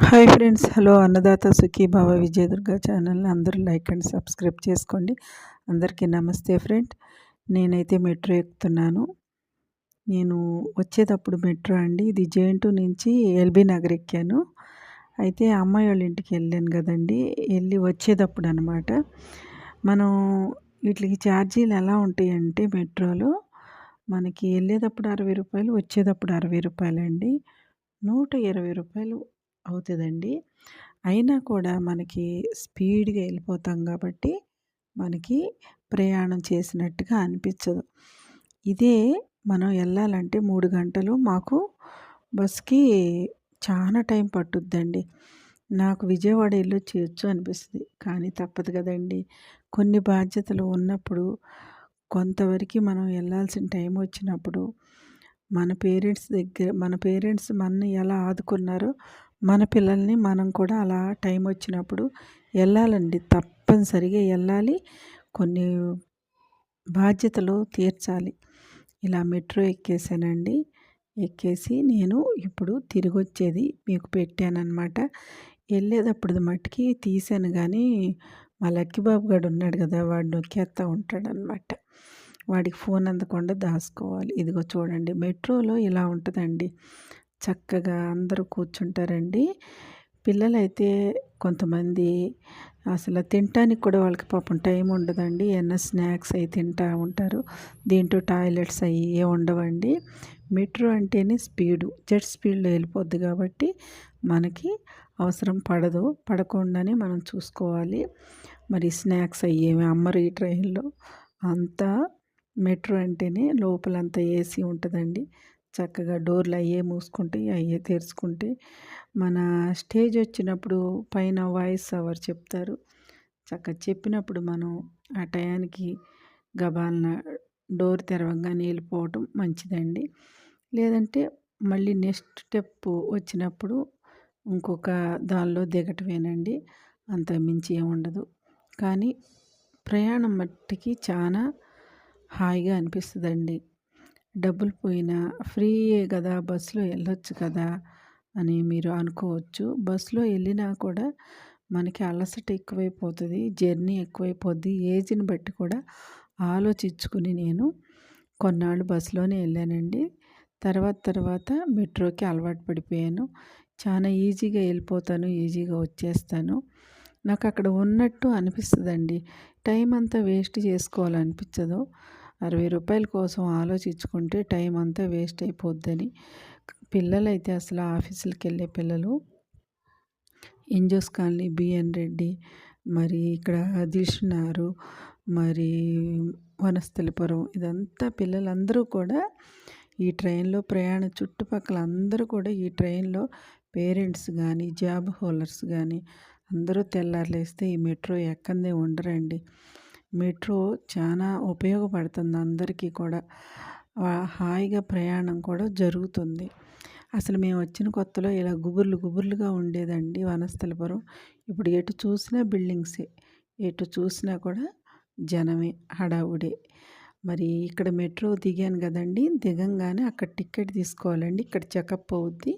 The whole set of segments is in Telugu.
హాయ్ ఫ్రెండ్స్ హలో అన్నదాత సుఖీ భవ విజయదుర్గ ఛానల్ని అందరూ లైక్ అండ్ సబ్స్క్రైబ్ చేసుకోండి. అందరికీ నమస్తే ఫ్రెండ్. నేనైతే మెట్రో ఎక్కుతున్నాను. నేను వచ్చేటప్పుడు మెట్రో అండి. ఇది జేఎన్టు నుంచి ఎల్బీ నగర్ ఎక్కాను. అయితే అమ్మాయి వాళ్ళ ఇంటికి వెళ్ళాను కదండి. వెళ్ళి వచ్చేటప్పుడు అనమాట మనం వీటికి ఛార్జీలు ఎలా ఉంటాయంటే మెట్రోలో మనకి వెళ్ళేటప్పుడు అరవై రూపాయలు వచ్చేటప్పుడు అరవై రూపాయలు అండి నూట ఇరవై రూపాయలు అవుతుందండి. అయినా కూడా మనకి స్పీడ్గా వెళ్ళిపోతాం కాబట్టి మనకి ప్రయాణం చేసినట్టుగా అనిపించదు ఇదే మనం వెళ్ళాలంటే మూడు గంటలు మాకు బస్కి చాలా టైం పట్టుద్దండి. నాకు విజయవాడ వెళ్ళి చేయొచ్చు అనిపిస్తుంది. కానీ తప్పదు కదండి. కొన్ని బాధ్యతలు ఉన్నప్పుడు కొంతవరకు మనం వెళ్ళాల్సిన టైం వచ్చినప్పుడు మన పేరెంట్స్ దగ్గర మన పేరెంట్స్ మనని ఎలా ఆదుకున్నారో మన పిల్లల్ని మనం కూడా అలా టైం వచ్చినప్పుడు వెళ్ళాలండి. తప్పనిసరిగా వెళ్ళాలి. కొన్ని బాధ్యతలు తీర్చాలి. ఇలా మెట్రో ఎక్కేసానండి. ఎక్కేసి నేను ఇప్పుడు తిరిగి వచ్చేది మీకు పెట్టానమాట వెళ్ళేటప్పుడు మట్టుకి తీసాను కానీ మా లక్కీబాబు గడు ఉన్నాడు కదా వాడు నొక్కేస్తూ ఉంటాడనమాట వాడికి ఫోన్ అందకుండా దాచుకోవాలి. ఇదిగో చూడండి మెట్రోలో ఇలా ఉంటుందండి. చక్కగా అందరూ కూర్చుంటారండి. పిల్లలైతే కొంతమంది అసలు తినటానికి కూడా వాళ్ళకి పాపం టైం ఉండదండి. ఏమన్నా స్నాక్స్ అవి తింటూ ఉంటారు. దీంట్లో టాయిలెట్స్ అవి ఏ ఉండవండి. మెట్రో అంటేనే స్పీడు. జెట్ స్పీడ్లో వెళ్ళిపోద్ది కాబట్టి మనకి అవసరం పడదు. పడకుండానే మనం చూసుకోవాలి. మరి స్నాక్స్ అవి ఏమి అమ్మరు ఈ ట్రైన్లో. అంతా మెట్రో అంటేనే లోపలంతా ఏసీ ఉంటుందండి. చక్కగా డోర్లు అయ్యే మూసుకుంటే అయ్యే తెరుచుకుంటే మన స్టేజ్ వచ్చినప్పుడు పైన వాయిస్ అవర్ చెప్తారు? చక్కగా చెప్పినప్పుడు మనం ఆ టయానికి గబాలన డోర్ తెరవగానే వెళ్ళిపోవటం మంచిదండి. లేదంటే మళ్ళీ నెక్స్ట్ స్టెప్ వచ్చినప్పుడు ఇంకొక దానిలో దిగటమేనండి. అంత మించి ఏముండదు కానీ ప్రయాణం మట్టికి చాలా హాయిగా అనిపిస్తుందండి. డబ్బులు పోయినా ఫ్రీయే కదా బస్సులో వెళ్ళొచ్చు కదా అని మీరు అనుకోవచ్చు. బస్సులో వెళ్ళినా కూడా మనకి అలసట ఎక్కువైపోతుంది జర్నీ ఎక్కువైపోద్ది. ఏజ్ని బట్టి కూడా ఆలోచించుకుని నేను కొన్నాళ్ళు బస్సులోనే వెళ్ళానండి తర్వాత తర్వాత మెట్రోకి అలవాటు పడిపోయాను. చాలా ఈజీగా వెళ్ళిపోతాను ఈజీగా వచ్చేస్తాను. నాకు అక్కడ ఉన్నట్టు అనిపిస్తుందండి. టైం అంతా వేస్ట్ చేసుకోవాలనిపించదు అరవై రూపాయల కోసం ఆలోచించుకుంటే టైం అంతా వేస్ట్ అయిపోద్దని. పిల్లలైతే అసలు ఆఫీసులకు వెళ్ళే పిల్లలు ఇంజోస్ కాలనీ బిఎన్ రెడ్డి మరి ఇక్కడ దిల్షునారు మరి వనస్థలిపురం ఇదంతా పిల్లలందరూ కూడా ఈ ట్రైన్లో ప్రయాణ చుట్టుపక్కల అందరూ కూడా ఈ ట్రైన్లో పేరెంట్స్ కానీ జాబ్ హోల్డర్స్ కానీ అందరూ తెల్లారులేస్తే ఈ మెట్రో ఎక్కందే ఉండరండి. మెట్రో చాలా ఉపయోగపడుతుంది అందరికీ కూడా. హాయిగా ప్రయాణం కూడా జరుగుతుంది. అసలు మేము వచ్చిన కొత్తలో ఇలా గుబుర్లు గుబుర్లుగా ఉండేదండి వనస్థలపురం. ఇప్పుడు ఎటు చూసినా బిల్డింగ్సే ఎటు చూసినా కూడా జనమే హడావుడే. మరి ఇక్కడ మెట్రో దిగాను కదండి దిగంగానే అక్కడ టికెట్ తీసుకోవాలండి. ఇక్కడ చెకప్ అవుద్ది.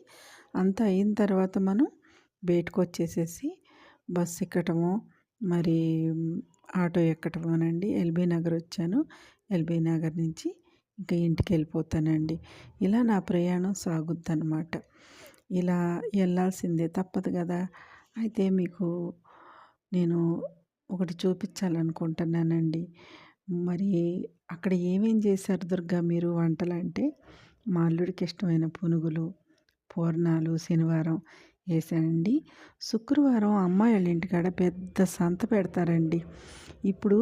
అంతా అయిన తర్వాత మనం బయటకు వచ్చేసేసి బస్ ఎక్కటము మరి ఆటో ఎక్కటమేనండి. ఎల్బీ నగర్ వచ్చాను. ఎల్బీ నగర్ నుంచి ఇంకా ఇంటికి వెళ్ళిపోతానండి. ఇలా నా ప్రయాణం సాగుద్ది అనమాట ఇలా వెళ్ళాల్సిందే తప్పదు కదా. అయితే మీకు నేను ఒకటి చూపించాలనుకుంటున్నానండి. మరి అక్కడ ఏమేం చేశారు దుర్గా మీరు వంటలు అంటే మా అల్లుడికి ఇష్టమైన పునుగులు పూర్ణాలు శనివారం వేసానండి శుక్రవారం అమ్మాయి వాళ్ళ ఇంటికాడ పెద్ద సంత పెడతారండి. ఇప్పుడు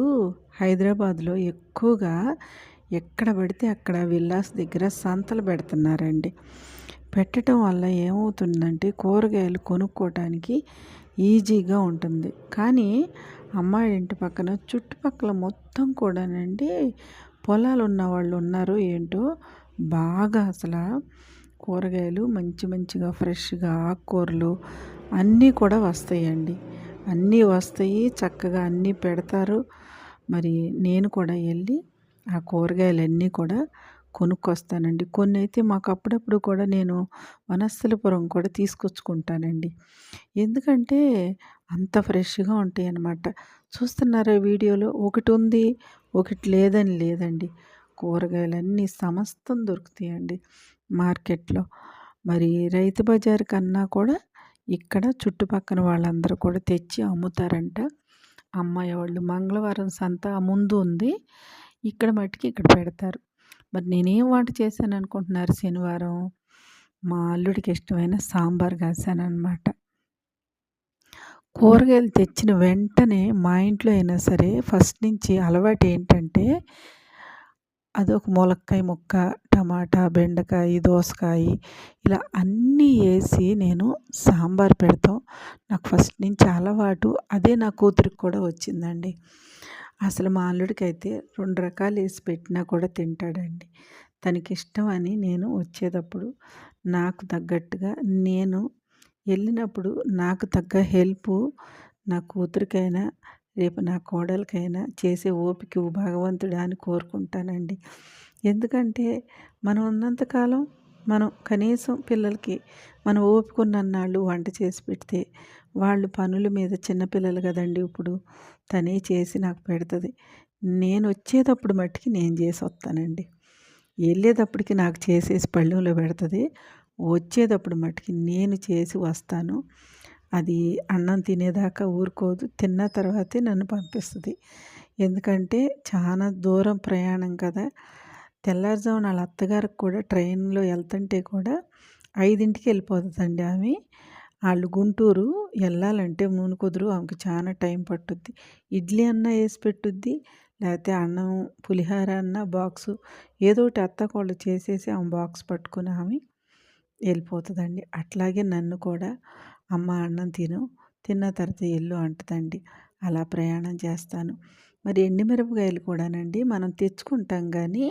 హైదరాబాద్లో ఎక్కువగా ఎక్కడ పడితే అక్కడ విల్లాస్ దగ్గర సంతలు పెడుతున్నారండి. పెట్టడం వల్ల ఏమవుతుందంటే కూరగాయలు కొనుక్కోవటానికి ఈజీగా ఉంటుంది. కానీ అమ్మాయి ఇంటి పక్కన చుట్టుపక్కల మొత్తం కూడానండి పొలాలు ఉన్న వాళ్ళు ఉన్నారు ఏంటో బాగా అసలు కూరగాయలు మంచి మంచిగా ఫ్రెష్గా ఆకుకూరలు అన్నీ కూడా వస్తాయండి. అన్నీ వస్తాయి చక్కగా అన్నీ పెడతారు. మరి నేను కూడా వెళ్ళి ఆ కూరగాయలన్నీ కూడా కొనుక్కొస్తానండి. కొన్ని అయితే మాకు అప్పుడప్పుడు కూడా నేను వనస్థలపురం కూడా తీసుకొచ్చుకుంటానండి. ఎందుకంటే అంత ఫ్రెష్గా ఉంటాయి అన్నమాట చూస్తున్నారా వీడియోలో? ఒకటి ఉంది ఒకటి లేదని లేదండి. కూరగాయలన్నీ సమస్తం దొరుకుతాయండి. మార్కెట్లో. మరి రైతు బజార్ కన్నా కూడా ఇక్కడ చుట్టుపక్కల వాళ్ళందరూ కూడా తెచ్చి అమ్ముతారంట. అమ్మాయి వాళ్ళు మంగళవారం సంత ముందు ఉంది. ఇక్కడ మట్టికి ఇక్కడ పెడతారు. మరి నేనేం వంట చేశాను అనుకుంటున్నారు శనివారం? మా అల్లుడికి ఇష్టమైన సాంబార్ కాశానమాట కూరగాయలు తెచ్చిన వెంటనే మా ఇంట్లో అయినా సరే ఫస్ట్ నుంచి అలవాటు ఏంటంటే అదొక ములక్కాయ ముక్క టమాటా బెండకాయ దోసకాయ ఇలా అన్నీ వేసి నేను సాంబార్ పెడతాం. నాకు ఫస్ట్ నుంచి అలవాటు అదే నా కూతురికి కూడా వచ్చిందండి. అసలు మా అల్లుడికి అయితే రెండు రకాలు వేసి పెట్టినా కూడా తింటాడండి. తనకి ఇష్టం అని నేను వచ్చేటప్పుడు నాకు తగ్గట్టుగా నేను వెళ్ళినప్పుడు నాకు తగ్గ హెల్పు నా కూతురికైనా రేపు నా కోడలికైనా చేసే ఓపిక భగవంతుడా అని కోరుకుంటానండి. ఎందుకంటే మనం ఉన్నంతకాలం మనం కనీసం పిల్లలకి మనం ఓపికన్నన్నాళ్ళు వంట చేసి పెడితే వాళ్ళు పనుల మీద చిన్నపిల్లలు కదండి ఇప్పుడు. తనే చేసి నాకు పెడుతుంది. నేను వచ్చేటప్పుడు మట్టికి నేను చేసి వస్తానండి. వెళ్ళేటప్పటికి నాకు చేసేసి పళ్ళెంలో పెడుతుంది. వచ్చేటప్పుడు మట్టుకి నేను చేసి వస్తాను. అది అన్నం తినేదాకా ఊరుకోదు. తిన్న తర్వాతే నన్ను పంపిస్తుంది. ఎందుకంటే చాలా దూరం ప్రయాణం కదా. తెల్లారుజామున వాళ్ళ అత్తగారికి కూడా ట్రైన్లో వెళ్తుంటే కూడా ఐదింటికి వెళ్ళిపోతుందండి ఆమె. వాళ్ళు గుంటూరు వెళ్ళాలంటే నూనె కుదురు ఆమెకు చాలా టైం పట్టుద్ది. ఇడ్లీ అన్న వేసి పెట్టుద్ది లేకపోతే అన్నం పులిహార అన్న బాక్సు ఏదో ఒకటి అత్త చేసేసి ఆమె బాక్స్ పట్టుకుని ఆమె వెళ్ళిపోతుందండి. అట్లాగే నన్ను కూడా అమ్మ అన్నం తిను తిన్న తర్వాత ఎల్లు అంటదండి. అలా ప్రయాణం చేస్తాను. మరి ఎండుమిరపకాయలు కూడానండి మనం తెచ్చుకుంటాం కానీ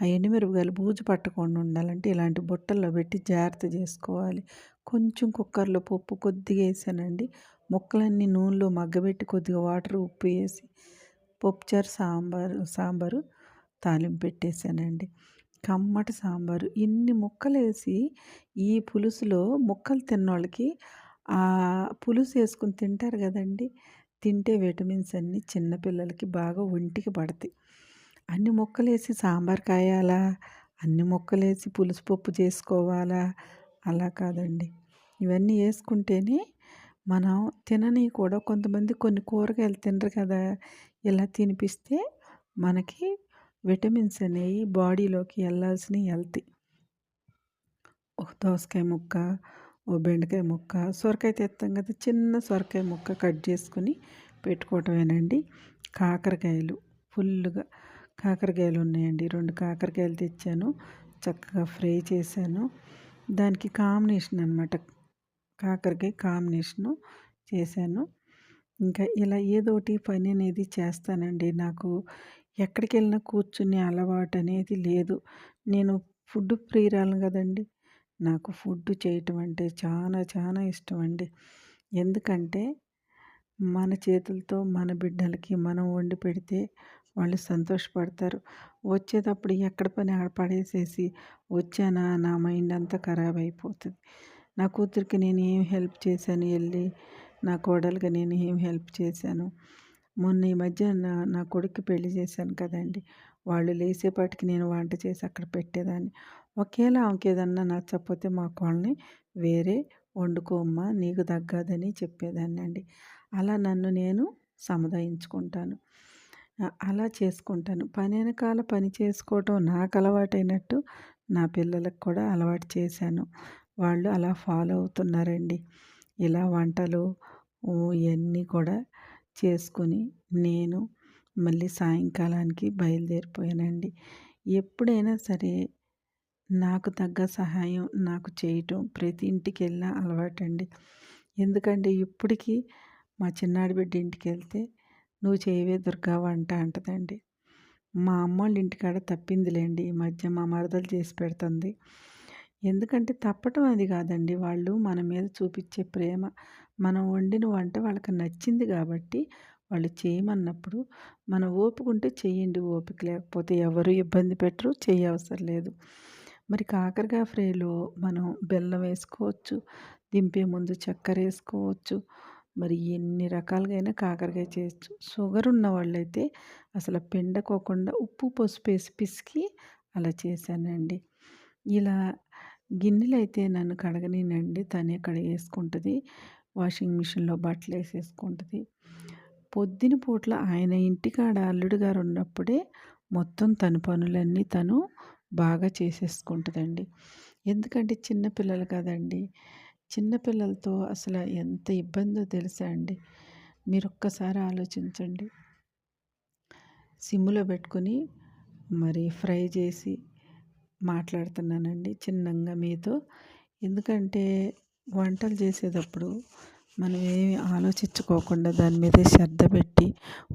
ఆ ఎండుమిరపకాయలు బూజు పట్టకుండా ఉండాలంటే ఇలాంటి బుట్టల్లో పెట్టి జాగ్రత్త చేసుకోవాలి. కొంచెం కుక్కర్లో పప్పు కొద్దిగా వేసానండి. ముక్కలన్నీ నూనెలో మగ్గబెట్టి కొద్దిగా వాటర్ ఉప్పు వేసి పప్పుచారు సాంబారు సాంబారు తాలింపు పెట్టేశానండి కమ్మటి సాంబారు. ఇన్ని ముక్కలు వేసి ఈ పులుసులో ముక్కలు తిన్నోళ్ళకి ఆ పులుసు వేసుకుని తింటారు కదండి. తింటే విటమిన్స్ అన్నీ చిన్నపిల్లలకి బాగా ఒంటికి పడతాయి. అన్ని ముక్కలు వేసి సాంబార్ కాయాలా? అన్ని ముక్కలు వేసి పులుసు పప్పు చేసుకోవాలా? అలా కాదండి. ఇవన్నీ వేసుకుంటేనే మనం తినని కూడా కొంతమంది కొన్ని కూరగాయలు తినరు కదా ఇలా తినిపిస్తే మనకి విటమిన్స్ అనేవి బాడీలోకి వెళ్ళాల్సినవి వెళ్తాయి ఒక దోసకాయ ముక్క ఓ బెండకాయ ముక్క సొరకాయ తెస్తాం కదా చిన్న సొరకాయ ముక్క కట్ చేసుకుని పెట్టుకోవటమేనండి. కాకరకాయలు ఫుల్గా కాకరకాయలు ఉన్నాయండి. రెండు కాకరకాయలు తెచ్చాను చక్కగా ఫ్రై చేశాను. దానికి కాంబినేషన్ అనమాట కాకరకాయ కాంబినేషను చేశాను. ఇంకా ఇలా ఏదో ఒకటి పని అనేది చేస్తానండి. నాకు ఎక్కడికి వెళ్ళినా కూర్చునే అలవాటు అనేది లేదు. నేను ఫుడ్ ప్రియురాలను కదండి. నాకు ఫుడ్ చేయటం అంటే చాలా చాలా ఇష్టం అండి ఎందుకంటే మన చేతులతో మన బిడ్డలకి మనం వండి పెడితే వాళ్ళు సంతోషపడతారు. వచ్చేటప్పుడు ఎక్కడ పని అక్కడ పడేసేసి వచ్చానా నా మైండ్ అంతా ఖరాబ్ అయిపోతుంది. నా కూతురికి నేను ఏం హెల్ప్ చేశాను వెళ్ళి నా కోడలికి నేను ఏం హెల్ప్ చేశాను? మొన్న ఈ మధ్య నా నా కొడుక్కి పెళ్ళి చేశాను కదండి. వాళ్ళు లేసేపాటికి నేను వంట చేసి అక్కడ పెట్టేదాన్ని. ఒకేలా ఆమెకి ఏదన్నా నచ్చకపోతే మా కోళ్ళని వేరే వండుకోమ్మా నీకు తగ్గదని చెప్పేదాన్ని అండి. అలా నన్ను నేను సముదాయించుకుంటాను. అలా చేసుకుంటాను. పని వెనకాల పని చేసుకోవటం నాకు అలవాటైనట్టు నా పిల్లలకు కూడా అలవాటు చేశాను. వాళ్ళు అలా ఫాలో అవుతున్నారండి. ఇలా వంటలు ఇవన్నీ కూడా చేసుకొని నేను మళ్ళీ సాయంకాలానికి బయలుదేరిపోయానండి. ఎప్పుడైనా సరే నాకు తగ్గ సహాయం నాకు చేయటం ప్రతి ఇంటికి వెళ్ళిన అలవాటండి. ఎందుకంటే ఇప్పటికీ మా చిన్నాడి బిడ్డ ఇంటికి వెళ్తే నువ్వు చేయవే దుర్గా వంట అంటదండి. మా అమ్మ వాళ్ళ ఇంటికాడ తప్పిందిలేండి. ఈ మధ్య మా మరదలు చేసి పెడుతుంది. ఎందుకంటే తప్పటం అది కాదండి. వాళ్ళు మన మీద చూపించే ప్రేమ. మనం వండిన వంట వాళ్ళకి నచ్చింది కాబట్టి వాళ్ళు చేయమన్నప్పుడు మనం ఓపుకుంటే చేయండి ఓపిక. లేకపోతే ఎవరు ఇబ్బంది పెట్టరు చేయవసరం లేదు. మరి కాకరకాయ ఫ్రైలో మనం బెల్లం వేసుకోవచ్చు దింపే ముందు చక్కెర వేసుకోవచ్చు మరి ఎన్ని రకాలుగా అయినా కాకరకాయ చేయొచ్చు. షుగర్ ఉన్న వాళ్ళైతే అసలు పెండకోకుండా ఉప్పు పసుపు వేసి పిసికి అలా చేశానండి. ఇలా గిన్నెలు అయితే నన్ను కడగనినండి తనే కడిగేసుకుంటుంది. వాషింగ్ మిషన్లో బట్టలు వేసేసుకుంటుంది పొద్దున పూట్ల ఆయన ఇంటికాడ అల్లుడు గారు ఉన్నప్పుడే మొత్తం తన పనులన్నీ తను బాగా చేసేసుకుంటుందండి. ఎందుకంటే చిన్నపిల్లలు కదండి. చిన్నపిల్లలతో అసలు ఎంత ఇబ్బందో తెలుసా అండి. మీరు ఒక్కసారి ఆలోచించండి. సిమ్లో పెట్టుకొని మరి ఫ్రై చేసి మాట్లాడుతున్నానండి చిన్నంగా మీతో. ఎందుకంటే వంటలు చేసేటప్పుడు మనం ఏమి ఆలోచించుకోకుండా దాని మీద శ్రద్ధ పెట్టి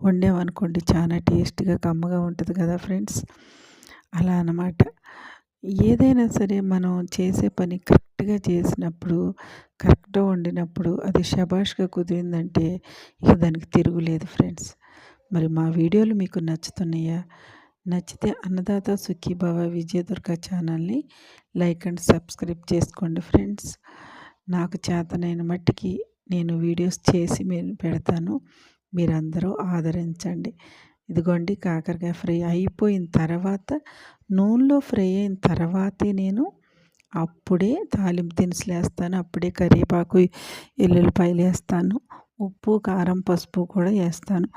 వండామనుకోండి చాలా టేస్ట్గా కమ్మగా ఉంటుంది కదా ఫ్రెండ్స్. అలా అన్నమాట. ఏదైనా సరే మనం చేసే పని కరెక్ట్గా చేసినప్పుడు కరెక్ట్గా వండినప్పుడు అది షబాష్గా కుదిరిందంటే ఇక దానికి తిరుగులేదు ఫ్రెండ్స్. మరి మా వీడియోలు మీకు నచ్చుతున్నాయా? నచ్చితే అన్నదాత సుఖీభవ విజయదుర్గ ఛానల్ని లైక్ అండ్ సబ్స్క్రైబ్ చేసుకోండి ఫ్రెండ్స్. నాకు చేతనైన మట్టికి నేను వీడియోస్ చేసి మీరు పెడతాను. మీరందరూ ఆదరించండి. ఇదిగోండి కాకరకాయ ఫ్రై అయిపోయిన తర్వాత నూనెలో ఫ్రై అయిన తర్వాతే నేను అప్పుడే తాలింపు దినుసులు వేస్తాను. అప్పుడే కరివేపాకు ఎల్లుల్లిపాయలు వేస్తాను. ఉప్పు కారం పసుపు కూడా వేస్తాను.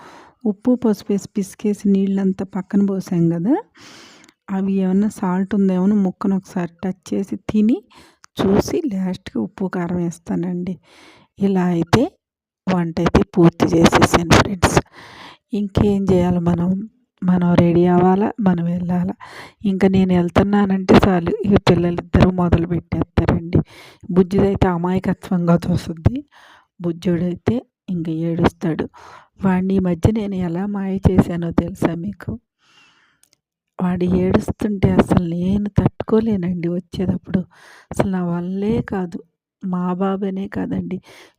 ఉప్పు పసుపు వేసి పిసికేసి నీళ్ళంతా పక్కన పోసాం కదా అవి ఏమన్నా సాల్ట్ ఉందేమో ముక్కను ఒకసారి టచ్ చేసి తిని చూసి లాస్ట్కి ఉప్పు కారం వేస్తానండి. ఇలా అయితే వంట అయితే పూర్తి చేసేసాను ఫ్రెండ్స్. ఇంకేం చేయాలి మనం? మనం రెడీ అవ్వాలా? మనం వెళ్ళాలా? ఇంకా నేను వెళ్తున్నానంటే చాలు ఇక పిల్లలిద్దరూ మొదలు పెట్టేస్తారండి బుజ్జిదైతే అమాయకత్వంగా చూస్తుంది. బుజ్జుడైతే ఇంక ఏడుస్తాడు. వాడిని ఈ మధ్య నేను ఎలా మాయ చేశానో తెలుసా మీకు? వాడు ఏడుస్తుంటే అసలు నేను తట్టుకోలేనండి వచ్చేటప్పుడు. అసలు నా వల్లే కాదు మా బాబనే కాదండి.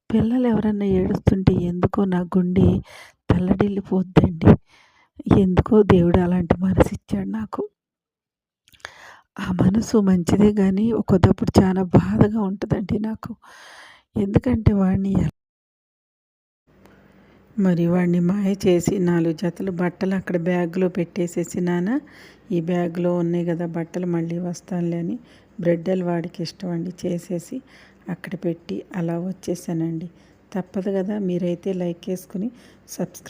పిల్లలు ఎవరన్నా ఏడుస్తుంటే ఎందుకో నా గుండె తల్లడిల్లిపోద్దండి. ఎందుకో దేవుడు అలాంటి మనసు ఇచ్చాడు నాకు. ఆ మనసు మంచిదే కానీ ఒక్కొక్కప్పుడు చాలా బాధగా ఉంటుందండి నాకు. ఎందుకంటే వాడిని మరి వాడిని మాయ చేసి నాలుగు జతలు బట్టలు అక్కడ బ్యాగ్లో పెట్టేసేసి నాన్న ఈ బ్యాగ్లో ఉన్నాయి కదా బట్టలు మళ్ళీ వస్తానులే అని బ్రెడ్డలు వాడికి ఇష్టం అండి చేసేసి అక్కడ పెట్టి అలా వచ్చేసానండి. తప్పదు కదా మీరైతే లైక్ చేసుకుని సబ్స్క్రైబ్